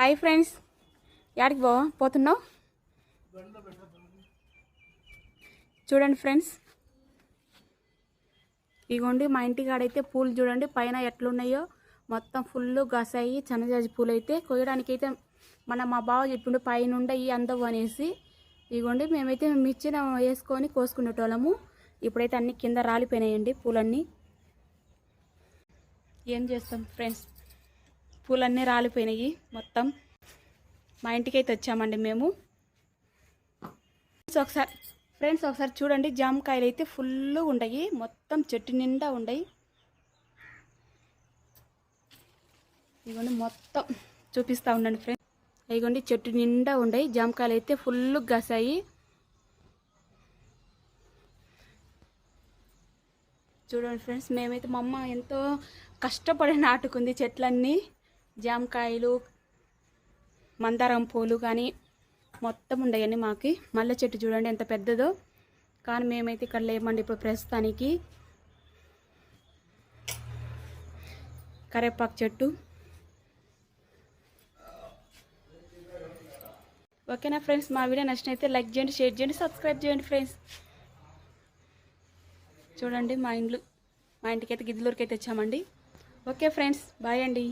Hi friends యాడికి పో పోతున్నావు? చూడండి ఫ్రెండ్స్ ఇగోండి మా ఇంటి కాడైతే పూలు చూడండి పైన ఎట్లున్నాయో. మొత్తం ఫుల్ గసాయి చనజాజి పూలు అయితే కొయ్యడానికి అయితే మన మా బావ చెప్పిండు పైన ఉండయి అందవు అనేసి. ఇగోండి మేమైతే మిర్చిన వేసుకొని కోసుకునేటోళ్ళము. ఇప్పుడైతే అన్ని కింద రాలిపోయినాయండి పూలన్నీ. ఏం చేస్తాం ఫ్రెండ్స్ పూలన్నీ రాలిపోయినాయి. మొత్తం మా ఇంటికి అయితే వచ్చామండి మేము. ఫ్రెండ్స్ ఒకసారి ఫ్రెండ్స్ ఒకసారి చూడండి. జామకాయలు అయితే ఫుల్ ఉండయి మొత్తం చెట్టు నిండా ఉండయి ఇదిగోండి మొత్తం చూపిస్తూ ఉండండి ఫ్రెండ్స్ ఇదిగోండి చెట్టు నిండా ఉండయి జామకాయలు అయితే ఫుల్ గసాయి. చూడండి ఫ్రెండ్స్ మేమైతే మా అమ్మ ఎంతో కష్టపడి నాటుకుంది చెట్లన్నీ. జామకాయలు మందారం పూలు కానీ మొత్తం ఉండయండి మాకి. మల్లె చెట్టు చూడండి ఎంత పెద్దదో. కానీ మేమైతే ఇక్కడ లేమండి ఇప్పుడు ప్రస్తుతానికి. కరేపాకు చెట్టు. ఓకేనా ఫ్రెండ్స్? మా వీడియో నచ్చినైతే లైక్ చేయండి షేర్ చేయండి సబ్స్క్రైబ్ చేయండి ఫ్రెండ్స్. చూడండి మా ఇండ్లు. మా ఇంటికి అయితే గిద్దలూరుకి అయితే వచ్చామండి ఓకే ఫ్రెండ్స్ బాయ్ అండి.